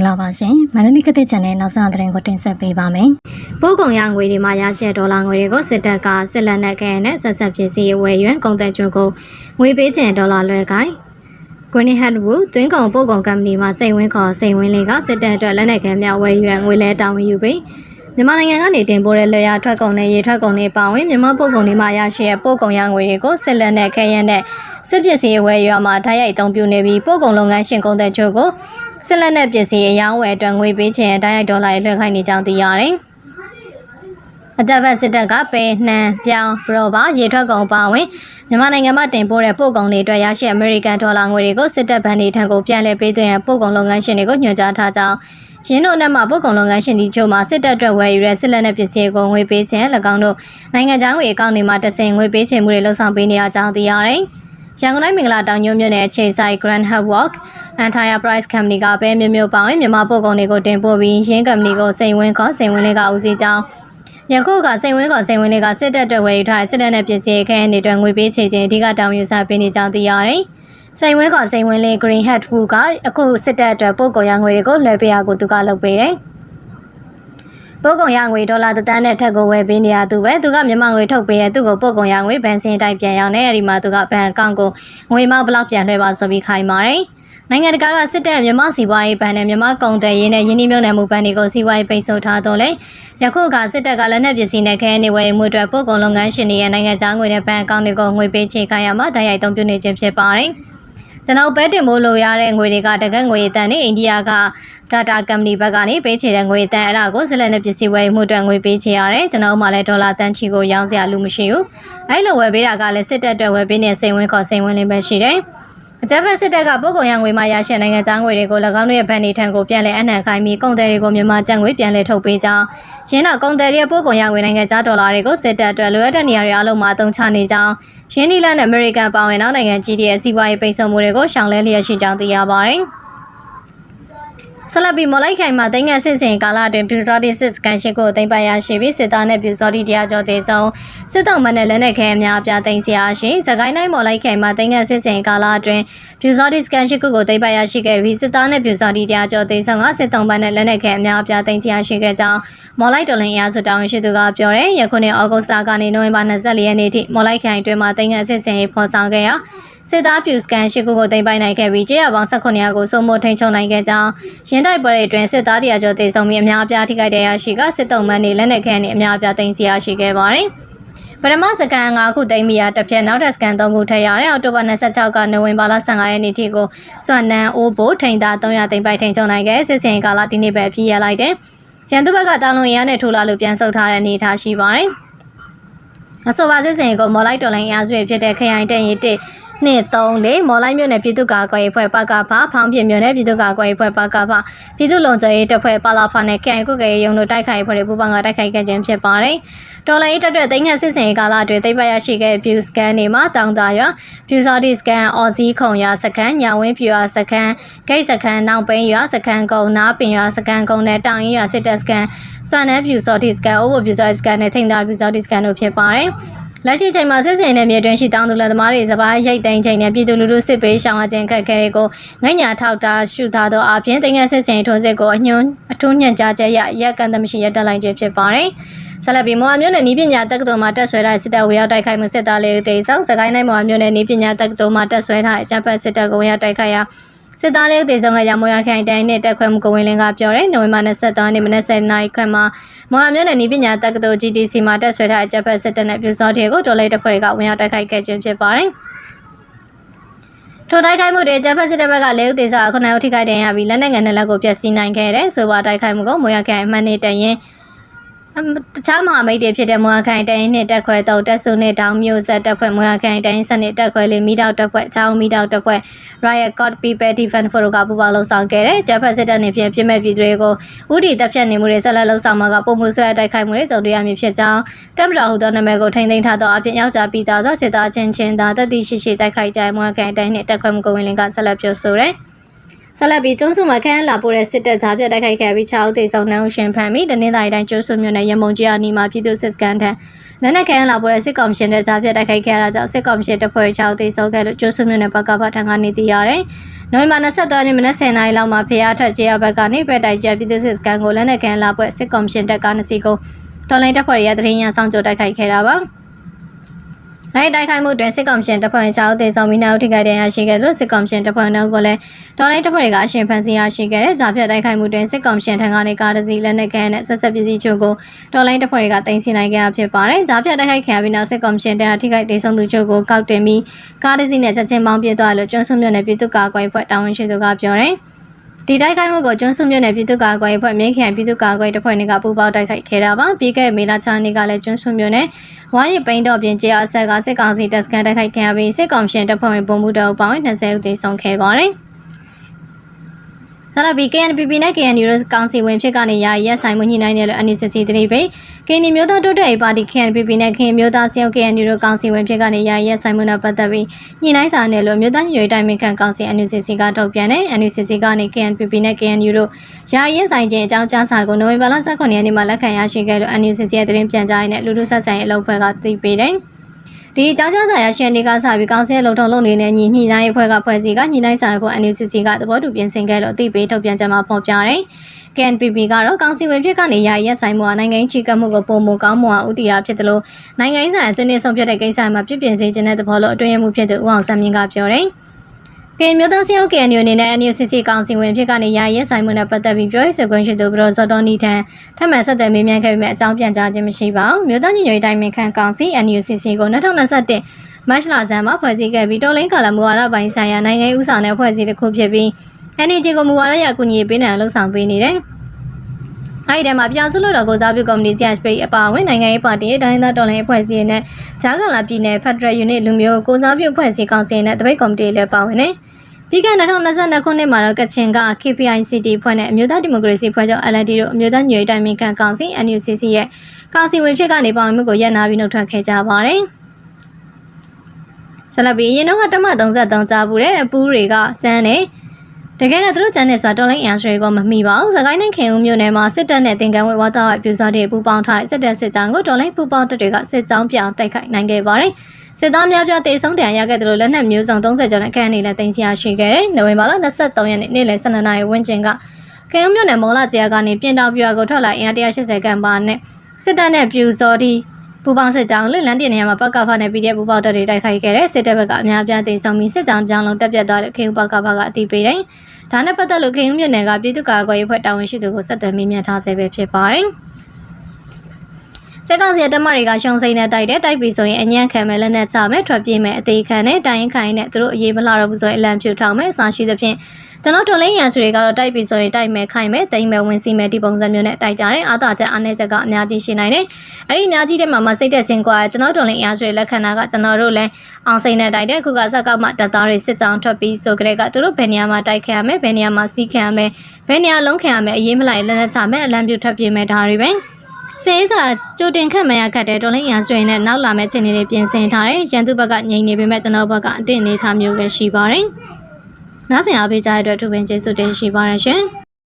္ဂလာပါရှင်မန္တလေးကတဲ့ channel နောက်ဆုံးသတင်းကိုတင်ဆက်ပေးပါမယ်။ပို့ကုန်ရငွေတွေမှာရရှိတဲ့ဒေါ်လာငွေတွေကိုစစ်တပ်ကစစ်လက်နက်ခဲနဲ့ဆက်ဆက်ပစ္စည်းဝယ်ရွံကုန်သက်ကျွန်းကိုငွေပေးချင်ဒေါ်လာလွှဲကိုင်း Green Hatwood သွင်းကုန်ပို့ကုန်ကုမ္ပဏီမှာစိတ်ဝင်းခေါ်စိတ်ဝင်းလေးကစစ်တပ်အတွက်လက်နက်ခဲများဝယ်ရွံငွေလဲတာဝန်ယူပြီးမြန်မာနိုင်ငံကနေတင်ပို့တဲ့လေယာထွက်ကုန်နဲ့ရေထွက်ကုန်တွေပါဝင်မြန်မာပို့ကုန်တွေမှာရရှိတဲ့ပို့ကုန်ရငွေတွေကိုစစ်လက်နက်ခဲရဲနဲ့စစ်ပစ္စည်းဝယ်ရွံမှာဓာတ်ရိုက်အသုံးပြုနေပြီးပို့ကုန်လုပ်ငန်းရှင်ကုန်သက်ကျွ န်းကိုဆက်လက်နဲ့ပစ္စည်းအယောင်းဝယ်အတွက်ငွေပေးချင်တိုင်းရိုက်ဒေါ်လာရွှဲခိုင်းနေကြောင်းသိရတယ်။အကြမ်းဖက်စစ်တပ်ကပဲနှံပြောင်းဘရောဘာရေထွက်ကုန်ပါဝင်မြန်မာနိုင်ငံမှာတင်ပို့တဲ့ပို့ကုန်တွေအတွက်ရရှိအမေရိကန်ဒေါ်လာငွေတွေကိုစစ်တပ်ဗန်တွေထံကိုပြန်လည်ပေးသွင်းရန်ပို့ကုန်လုပ်ငန်းရှင်တွေကိုညွှန်ကြားထားကြောင်းရင်းတို့နဲ့မှပို့ကုန်လုပ်ငန်းရှင်ဒီချို့မှာစစ်တပ်အတွက်ဝယ်ယူတဲ့စစ်လက်နက်ပစ္စည်းကိုငွေပေးခြင်း၎င်းတို့နိုင်ငံခြားငွေအကောင့်တွေမှာတဆင်ငွေပေးချေမှုတွေလှုပ်ဆောင်ပေးနေရကြောင်းသိရတယ်။ရန်ကုန်တိုင်းမင်္ဂလာတောင်ညွန့်မြို့နယ်အခြေဆိုင် Grand Hub Walk Enterprise Company ကပဲမြို့မြို့ပေါင်းမြန်မာပို့ကုန်တွေကိုတင်ပို့ပြီးရင်းကုမ္ပဏီကိုစိန်ဝင်းခေါ်စိန်ဝင်းလေးကဦးစီးကြောင်းယခုကစိန်ဝင်းခေါ်စိန်ဝင်းလေးကစစ်တပ်အတွက်ဝယ်ယူထားတဲ့စစ်တပ်နဲ့ပြည်စည်းခဲအနေနဲ့ငွေပေးချေခြင်းအဓိကတောင်းယူစားပေးနေကြောင်းသိရတယ်။စိန်ဝင်းခေါ်စိန်ဝင်းလေး Green Hat Wu ကအခုစစ်တပ်အတွက်ပို့ကုန်ရငွေတွေကိုလွှဲပေးရကိုသူကလုပ်ပေးတယ်။ပို့ကုန်ရငွေဒေါ်လာတစ်သန်းနဲ့ထက်ကိုဝယ်ပေးနေရသူပဲသူကမြန်မာငွေထုတ်ပေးရဲ့သူ့ကိုပို့ကုန်ရငွေဘဏ်စင်တိုက်ပြန်ရောက်နေအဲဒီမှာသူကဘဏ်အကောင့်ကိုငွေမောက်ဘလောက်ပြန်လွှဲပါဆိုပြီးခိုင်းပါတယ်။ နိုင်ငံတကာကစစ်တပ်မြန်မာစီးပွားရေးဘဏ်နဲ့မြန်မာကုန်တယ်ရေးနဲ့ယင်းနှိမ့်မြုံနယ်မှုဘဏ်တွေကိုစီးပွားရေးပိတ်ဆို့ထားတော့လေယခုကစစ်တပ်ကလက်နက်ပစ္စည်းနဲ့ခဲနေဝယ်မှုအတွက်ပို့ကုန်လုပ်ငန်းရှင်တွေရဲ့နိုင်ငံခြားငွေနဲ့ဘဏ်အကောင့်တွေကိုငွေပေးချေခိုင်းရမှာတိုက်ရိုက်သုံးပြုနေခြင်းဖြစ်ပါတယ်။ကျွန်တော်ပဲတင်မို့လို့ရတဲ့ငွေတွေကတကက်ငွေအတန်နဲ့အိန္ဒိယက data company ဘက်ကနေပေးချေတဲ့ငွေအတန်အဲ့ဒါကိုဇလက်နဲ့ပစ္စည်းဝယ်မှုအတွက်ငွေပေးချေရတယ်ကျွန်တော်မှလည်းဒေါ်လာတန်ချီကိုရောင်းစရာလူမရှိဘူးအဲ့လိုဝယ်ပေးတာကလည်းစစ်တပ်အတွက်ဝယ်ပေးနေစိန်ဝင်ခေါ်စိန်ဝင်လေးပဲရှိတယ် အကြမ်းဖက်စစ်တပ်ကပို့ကုန်ရငွေမှရရှိနိုင်ငံသားငွေတွေကို၎င်းတို့ရဲ့ဗန်ဒီထံကိုပြန်လည်အနှံခိုင်းပြီးကုန်တယ်တွေကိုမြန်မာကျပ်ငွေပြန်လည်ထုတ်ပေးကြောင်းရင်းတော့ကုန်တယ်ရဲ့ပို့ကုန်ရငွေနိုင်ငံသားဒေါ်လာတွေကိုစစ်တပ်အတွက်လိုအပ်တဲ့နေရာတွေအလုံးမှာအသုံးချနေကြောင်းရင်းနီလန်နဲ့အမေရိကန်ပါဝင်နောက်နိုင်ငံကြီးတွေရဲ့စီးပွားရေးပိတ်ဆို့မှုတွေကိုရှောင်လဲလျက်ရှိကြောင်းသိရပါတယ်။ ဆလပီမော်လိုက်ခိုင်မှာတင်ငယ်စစ်စင်ကာလအတွင်းပြူစောတိစစ်ကန်ရှိကိုတင်ပိုင်ရရှိပြီးစစ်သားနဲ့ပြူစောတိတရားကျော်သေးဆုံးစစ်တောင်မနဲ့လက်နက်ခဲအများအပြားတင်စီရရှိစကိုင်းတိုင်းမော်လိုက်ခိုင်မှာတင်ငယ်စစ်စင်ကာလအတွင်းပြူစောတိစကန်ရှိကိုတင်ပိုင်ရရှိခဲ့ပြီးစစ်သားနဲ့ပြူစောတိတရားကျော်သေးဆုံးကစစ်တောင်မနဲ့လက်နက်ခဲအများအပြားတင်စီရရှိခဲ့ကြောင်းမော်လိုက်တော်လင်အရာစုတောင်းရှိသူကပြောတယ်ယခုနှစ်ဩဂုတ်လကနေနိုဝင်ဘာ24ရက်နေ့ထိမော်လိုက်ခိုင်အတွင်းမှာတင်ငယ်စစ်စင်ဖော်ဆောင်ခဲ့ရာ စစ်သားပြူစကန်ရှိခုကိုတင်ပိုင်နိုင်ခဲ့ပြီးကြေးရပေါင်း18ရာကိုစုံမို့ထိန်ချုံနိုင်ခဲ့ကြောင်းရင်းတိုက်ပွဲတွေအတွင်းစစ်သားတရားကျော်တေဆုံးပြီးအများအပြားထိခိုက်တဲ့ရရှိကစစ်တုံးမန်းနေလက်နက်ခဲနဲ့အများအပြားတင်စီရရှိခဲ့ပါတယ်ပထမစကန်5ခုသိမ်းမိရတစ်ပြက်နောက်ထပ်စကန်3ခုထပ်ရတဲ့အောက်တိုဘာ26ကနိုဝင်ဘာလ15ရက်နေ့ထိကိုစွမ်းနန်းအိုးဘိုထိန်သား300သိမ်းပိုက်ထိန်ချုံနိုင်ခဲ့စစ်စင်ကာလဒီနေ့ပဲပြည့်ရလိုက်တယ်ရန်သူဘက်ကတာလွန်ရန်နဲ့ထိုးလာလို့ပြန်ဆုတ်ထားတဲ့အနေအထားရှိပါတယ်အဆိုပါစစ်စင်ကိုမော်လိုက်တော်လိုင်းအားစုရဖြစ်တဲ့ခရိုင်တန်ရီတစ် နှစ်3လေးမော်လိုက်မြို့နယ်ပြည်သူ့ကာကွယ်ရေးဖွဲ့ပကဖဖောင်းပြမြို့နယ်ပြည်သူ့ကာကွယ်ရေးဖွဲ့ပကဖပြည်သူ့လုံခြုံရေးတပ်ဖွဲ့ပလာဖနဲ့ခိုင်ကုတ်ကရေးရုံတို့တိုက်ခိုက်ဖွဲ့တွေပူပန်ကတိုက်ခိုက်ခဲ့ခြင်းဖြစ်ပါတယ်။တော်လိုင်းတပ်တွေသိန်းငှက်စစ်စင်ကာလအတွင်းသိပ္ပရရှိခဲ့ view scan တွေမှာတောင်တာရွာ view sorty scan အော်စီခုံရွာစခန်းညာဝင်းပြရွာစခန်းဂိတ်စခန်းနောက်ပိန်းရွာစခန်းကုန်းနားပင်ရွာစခန်းကုန်းနဲ့တောင်ရင်ရွာစစ်တပ်စခန်းစွမ်းနှဲ view sorty scan over view sorty scan နဲ့ထိန်တာ view sorty scan တို့ဖြစ်ပါတယ်။ လက်ရှိချိန်မှာစစ်စင်တဲ့မြေတွင်ရှိတောင်းသူလက်သမားတွေစပားရိတ်သိမ်းချိန်နဲ့ပြည်သူလူထုစစ်ပေးရှောင်ရခြင်းခက်ခဲတွေကိုငိုင်းညာထောက်တာရှုထားသောအပြင်တင်ငယ်စစ်စင်ထိုးစစ်ကိုအညွှန်းအထူးညံ့ကြားချက်ရရက်ကန်သမရှိရတက်လိုက်ခြင်းဖြစ်ပါတယ်။ဆက်လက်ပြီးမော်အမျိုးနဲ့နီးပညာတက္ကသိုလ်မှာတက်ဆွဲထားစစ်တပ်ဝေရောက်တိုက်ခိုက်မှုစစ်သားလေးတေဆောင်စကိုင်းတိုင်းမော်အမျိုးနဲ့နီးပညာတက္ကသိုလ်မှာတက်ဆွဲထားအကြမ်းဖက်စစ်တပ်ကိုဝေရောက်တိုက်ခိုက်ရာ စစ်သားလေးတေဆုံးကရမွေရခိုင်တိုင်းနဲ့တက်ခွဲမှုကိုဝင်လင်းကပြောတယ်နိုဝင်ဘာ23ရက်နေ့မနက်7:00နာရီခန့်မှာမော်ဟမြို့နယ်နီးပညာတက္ကသိုလ် GTC မှာတက်ဆွဲထားအကြပ်ဖက်စစ်တပ်နဲ့ပြူစောတွေကိုတော်လိုက်တပ်ဖွဲ့ကဝင်ရောက်တိုက်ခိုက်ခဲ့ခြင်းဖြစ်ပါတယ်ထိုတိုက်ခိုက်မှုတွေဂျပန်စစ်တပ်ဘက်ကလေဦးသေးစာခုနှစ်ဦးထိခိုက်ဒဏ်ရာပြီးလက်နက်ငယ်နှစ်လက်ကိုဖျက်ဆီးနိုင်ခဲ့တဲ့ဆိုပါတိုက်ခိုက်မှုကိုမွေရခိုင်အမှတ်နေတရင် တခြားမဟာမိတ်တွေဖြစ်တဲ့မွာခိုင်တိုင်းနဲ့တက်ခွဲတော့တက်ဆုနဲ့တောင်မျိုးဆက်တက်ဖွဲ့မွာခိုင်တိုင်းစနစ်တက်ခွဲလေးမိတောက်တက်ဖွဲ့ချောင်းမိတောက်တက်ဖွဲ့ Riot God People Defense Forum ကပူပေါင်းလှုပ်ဆောင်ခဲ့တဲ့ဂျပန်စစ်တပ်နေဖြင့်ပြစ်မဲ့ပြည်သူတွေကိုဥတီတပ်ဖြတ်နေမှုတွေဆက်လက်လှုပ်ဆောင်မှာကပုံမှုဆွဲတိုက်ခိုက်မှုတွေကြုံတွေ့ရမည်ဖြစ်ကြောင်းတပ်မတော်ဟူသောနာမည်ကိုထိန်းသိမ်းထားသောအပြင်ယောက်ျားပြည်သားသောစစ်သားချင်းချင်းသာတတိရှိရှိတိုက်ခိုက်ကြမွာခိုင်တိုင်းနဲ့တက်ခွဲမှုကိုဝင်လင်းကဆက်လက်ပြောဆိုတယ်စ ဆက်လက်ပြီးကျွန်းစုမှာခန်းလာပို့တဲ့စစ်တပ်ကြားပြတ်တိုက်ခိုက်ခဲ့ပြီး6ဦးသေဆုံးနှောင်းရှင်ဖမ်းပြီးတနင်္သာရီတိုင်းကျွန်းစုမြို့နယ်ရမုံကြီးအနီးမှာပြည်သူစစ်စခန်းထံလက်နက်ခန်းလာပို့တဲ့စစ်ကောင်ရှင်တဲ့ကြားပြတ်တိုက်ခိုက်ခဲ့တာကြောင့်စစ်ကောင်ရှင်တပ်ဖွဲ့6ဦးသေဆုံးခဲ့လို့ကျွန်းစုမြို့နယ်ဘက်ကဖထံကနေသိရတယ်။နိုဝင်ဘာ23ရက်နေ့မနက်10:00နာရီလောက်မှာဖျားထွက်ကျေးရဘက်ကနေပဲတိုက်ကျပြည်သူစစ်စခန်းကိုလက်နက်ခန်းလာပို့စစ်ကောင်ရှင်တပ်ကနှစ်စီးကိုတော်လိုင်းတပ်ဖွဲ့ရဲ့တရင်ရန်ဆောင်ကြိုတိုက်ခိုက်ခဲ့တာပါ။ အဲဒီတိုက်ခိုက်မှုတွင်စစ်ကောင်ရှင်တပ်ဖွဲ့6ဦးသေဆုံးပြီးနောက်ထိခိုက်ဒဏ်ရာရှိခဲ့လို့စစ်ကောင်ရှင်တပ်ဖွဲ့တို့ကလည်းတော်လိုင်းတပ်ဖွဲ့ကအရှင်ဖန်စီရရှိခဲ့တဲ့ဂျာပြတ်တိုက်ခိုက်မှုတွင်စစ်ကောင်ရှင်ထံကနေကားတစ်စီးလက်နက်ခဲနဲ့ဆက်ဆက်ပစ္စည်းချို့ကိုတော်လိုင်းတပ်ဖွဲ့ကတင်စီနိုင်ခဲ့တာဖြစ်ပါတယ်။ဂျာပြတ်တိုက်ခိုက်ခံရပြီးနောက်စစ်ကောင်ရှင်တပ်ကထိခိုက်ဒေဆုံးသူချို့ကိုကောက်တင်ပြီးကားတစ်စီးနဲ့ချက်ချင်းပေါင်းပြသွားလို့ကျွန်းစုမြို့နယ်ပြည်သူ့ကာကွယ်ဖွဲ့တာဝန်ရှိသူကပြောတယ်။ ဒီတိုက်ခိုက်မှုကိုကျွန်းစုမြို့နယ်ပြည်သူ့ကာကွယ်ရေးအဖွဲ့မြင်းခရိုင်ပြည်သူ့ကာကွယ်တပ်ဖွဲ့တွေကပူးပေါင်းတိုက်ခိုက်ခဲ့တာပါပြီးခဲ့မေလ6နေ့ကလည်းကျွန်းစုမြို့နယ်ဝိုင်းရပိန်းတော်ပြင်ကျေးအဆက်ကစစ်ကောင်စီတပ်စခန်းတိုက်ခိုက်ခံရပြီးစစ်ကောင်ရှင်တပ်ဖွဲ့ဝင်ပုံမှုတော်ပေါင်း20ဦးသေဆုံးခဲ့ပါတယ် ဆက်လက်ပြီး KNPP နဲ့ KNU တို့ကောင်စီဝင်ဖြစ်ကနေရာရက်ဆိုင်မှုညှိနှိုင်းတယ်လို့ NCC တတိပိ KNU မျိုးသားတိုးတက်ရေးပါတီ KNPP နဲ့ KN မျိုးသားစရုပ် KNU တို့ကောင်စီဝင်ဖြစ်ကနေရာရက်ဆိုင်မှုနဲ့ပတ်သက်ပြီးညှိနှိုင်းစာနယ်လို့မျိုးသားညွေတိုင်းမခံကောင်စီ NCC ကထုတ်ပြန်တယ် NCC ကနေ KNPP နဲ့ KNU တို့ရာရက်ဆိုင်ခြင်းအကြောင်းကြားစာကိုနိုဝင်ဘာလ18ရက်နေ့မှာလက်ခံရရှိခဲ့လို့ NCC ရဲ့သတင်းပြန်ကြားရေးနဲ့လူလူဆက်ဆံရေးအလုပ်ဖွဲ့ကသိပေးတယ် ဒီအကြောင်းကြားစာရရှင်တွေကစပြီးကောင်ဆယ်လုံထုံလုံနေတဲ့ညီညှိနှိုင်းအဖွဲ့ကဖွဲ့စည်းကညီနှိုင်းစာဖို့ NUCC ကသဘောတူပြင်ဆင်ခဲ့လို့အသိပေးထုတ်ပြန်ကြမှာပေါ်ပြတယ်။ KNPP ကတော့ကောင်စီဝင်ဖြစ်ကနေရရက်ဆိုင်မှုဟာနိုင်ငံချီကမှုကိုပုံမကောင်းမှုဟာဥတီယာဖြစ်တယ်လို့နိုင်ငံရေးဆိုင်ဆွေးနွေးဆုံးဖြတ်တဲ့ကိစ္စမှာပြည့်ပြင်စေခြင်းတဲ့သဘောလို့အတွင်းရမှုဖြစ်သူဦးအောင်စံမြင့်ကပြောတယ်။ ကင်မျိုးသားစီယုတ်ကန်ယူအနေနဲ့ NUCC ကောင်စီဝင်ဖြစ်ကနေရရဲဆိုင်မှုနဲ့ပတ်သက်ပြီးပြောရေးဆိုခွင့်ရှိသူဘရောဇော်တော်နီထံထပ်မံဆက်သွယ်မေးမြန်းခဲ့ပေမဲ့အကြောင်းပြန်ကြားခြင်းမရှိပါဘူးမြို့သားညီညွတ်ရေးတိုင်းမင်ခန့်ကောင်စီ NUCC ကို2021မတ်လဆန်းမှာဖွဲ့စည်းခဲ့ပြီးတော်လိုင်းကာလမူဝါဒပိုင်းဆိုင်ရာနိုင်ငံရေးဥဆောင်တဲ့ဖွဲ့စည်းတစ်ခုဖြစ်ပြီး NUG ကိုမူဝါဒရအကူအညီပေးနိုင်လှုပ်ဆောင်ပေးနေတယ်အဲ့ဒီမှာပြောင်စုလို့တော့ကိုစားပြုကော်မတီ CHP အပါအဝင်နိုင်ငံရေးပါတီရဲ့တိုင်းသားတော်လှန်ရေးအဖွဲ့အစည်းနဲ့ဂျာကလာပြည်နယ် Federal Unit လူမျိုးကိုစားပြုအဖွဲ့အစည်းကောင်စီနဲ့တပိတ်ကော်မတီလည်းပါဝင်နေ ပြီးခဲ့2022ခုနှစ်မှာတော့ကချင်က KPICT ဖွဲ့နဲ့အမျိုးသားဒီမိုကရေစီဖွဲ့ချုပ် LND တို့အမျိုးသားညွေတိုင်းမင်ခံကောင်စီ NUCC ရဲ့ကောင်စီဝင်ဖြစ်ကနေပါဝင်မှုကိုရပ်နာပြီးနှုတ်ထွက်ခဲ့ကြပါတယ်။ဆက်လက်ပြီးရင်တော့ကတမ33ကြားပူတဲ့အပူးတွေကကျန်းနေတကယ်ကသူတို့ကျန်းနေဆိုတာတော်လိုင်းအန်စရီကိုမမိပါဘူး။စကိုင်းနဲ့ခင်ဦးမြို့နယ်မှာစစ်တပ်နဲ့တင်ကန်းဝဲဝါသားအပြူစားတွေပူပေါင်းထားတဲ့စစ်တပ်စစ်ကြောင်းကိုတော်လိုင်းပူပေါင်းတပ်တွေကစစ်ကြောင်းပြောင်းတိုက်ခိုက်နိုင်ခဲ့ပါတယ်။ စစ်သားများပြတေဆုံးတန်ရခဲ့တယ်လို့လက်နက်မျိုးစုံ30ကျော်နဲ့အခန်းအနေနဲ့တင်စီရရှိခဲ့တယ်။နိုဝင်ဘာလ23ရက်နေ့နေ့လယ်12နာရီဝန်းကျင်ကခင်ဦးမြို့နယ်မော်လာကျဲကနေပြင်တောင်ပြွာကိုထွက်လာအင်အား180ခန့်ပါနဲ့စစ်တပ်နဲ့ပြူစော်ဒီပူပေါင်းစစ်ကြောင်းလလန်းတင်နေရာမှာပကဖနဲ့ပြည်တဲ့ပူပေါတပ်တွေတိုက်ခိုက်ခဲ့တဲ့စစ်တပ်ဘက်ကအများပြားသိမ်းပြီးစစ်ကြောင်းကြောင်းလုံးတက်ပြတ်သွားတဲ့ခေဦးပကဖကအတိပေးတယ်။ဒါနဲ့ပတ်သက်လို့ခေဦးမြို့နယ်ကပြည်သူ့ကာကွယ်ရေးဖွဲ့တာဝန်ရှိသူကိုဆက်သွယ်မေးမြန်းထားဆဲပဲဖြစ်ပါတယ်။ စက်ကောင်စီတမတွေကရှုံစိမ့်နဲ့တိုက်တဲ့တိုက်ပြီးဆိုရင်အညံ့ခံမဲ့လက်နဲ့ချမဲ့ထွက်ပြေးမဲ့အသေးခံနဲ့တိုင်ခိုင်နဲ့သူတို့အရေးမလှတော့ဘူးဆိုရင်အလံဖြူထောင်မဲ့အစာရှိသဖြင့်ကျွန်တော်တော်လေးရန်စုတွေကတော့တိုက်ပြီးဆိုရင်တိုက်မဲ့ခိုင်မဲ့တိမ်မဲ့ဝင်စီမဲ့ဒီပုံစံမျိုးနဲ့တိုက်ကြတယ်အာသာချက်အားနည်းချက်ကအများကြီးရှိနိုင်တယ်အဲ့ဒီအများကြီးတဲ့မှာမစိတ်သက်ခြင်းကွာကျွန်တော်တော်လေးရန်စုတွေလက်ခံတာကကျွန်တော်တို့လည်းအောင်စိမ့်နဲ့တိုက်တဲ့ခုကစကောက်မှတပ်သားတွေစစ်ကြောင်းထွက်ပြီးဆိုကြတဲ့ကသူတို့ဘယ်နေရာမှာတိုက်ခံရမယ်ဘယ်နေရာမှာစီးခံရမယ်ဘယ်နေရာလုံးခံရမယ်အရေးမလိုက်လက်နဲ့ချမယ်အလံပြထွက်ပြေးမယ်ဒါတွေပဲ စေးစာကြိုတင်ခတ်မရခတ်တဲ့တော်လိုင်းရန်ဆွေနဲ့နောက်လာမဲ့ချိန်တွေပြင်ဆင်ထားတယ်ရန်သူဘက်ကငြိမ်နေပေမဲ့ကျွန်တော်ဘက်ကအတင့်နေထားမျိုးပဲရှိပါတယ်။နားဆင်အားပေးကြတဲ့အတွက်ထူပင်ကျေးဇူးတင်ရှိပါတယ်ရှင်။